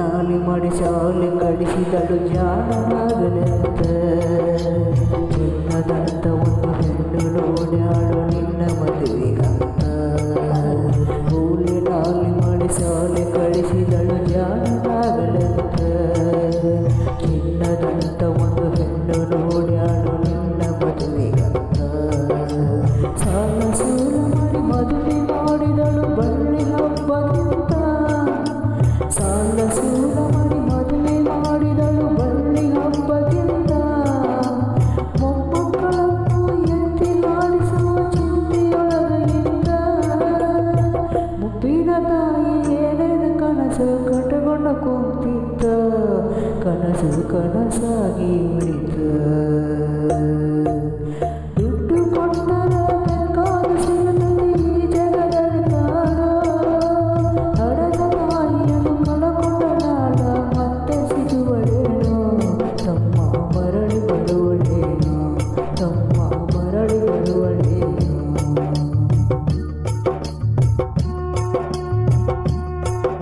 ನಾಲಿ ಮಡಿ ಶಾಲೆ ಕಳಿಸಿದಳು ಜಾಣನಾಗಲೆಂತ ಚಿನ್ನದಂತ ಒಂದು ಹೆಣ್ಣು ನೋಡ್ಯಾಳು ನಿನ್ನ ಮದುವೆಗಂತ. ಕೂಲಿ ನಾಲಿ ಮಾಡಿ ಶಾಲೆ ಕಳಿಸಿದಳು ಜಾಣನಾಗಲೆಂತ ಚಿನ್ನದಂತ ಒಂದು ಹೆಣ್ಣು ನೋಡ್ಯಾಳು ನಿನ್ನ ಮದುವೆಗಂತ. ಸಾಲ ಸೂಲ ಮಾಡಿ ಮದುವೆ ಮಾಡಿದಳು ಬಳ್ಳಿ ಸಾಲ ಸೂಲ ಒಣಗುತ್ತಿದ್ದ ಕನಸು ಕನಸಾಗಿ ಉಳಿತು ದುಡ್ಡು ಕೊಟ್ಟರ ಬೇಕಾದ ಸಿಗದಲ್ಲಿ ಈ ಜಗದಲ್ಲಿ ಕಾಣ ಮತ್ತೆ ಸಿಗುವಳೇನು ತಮ್ಮ ಮರಳು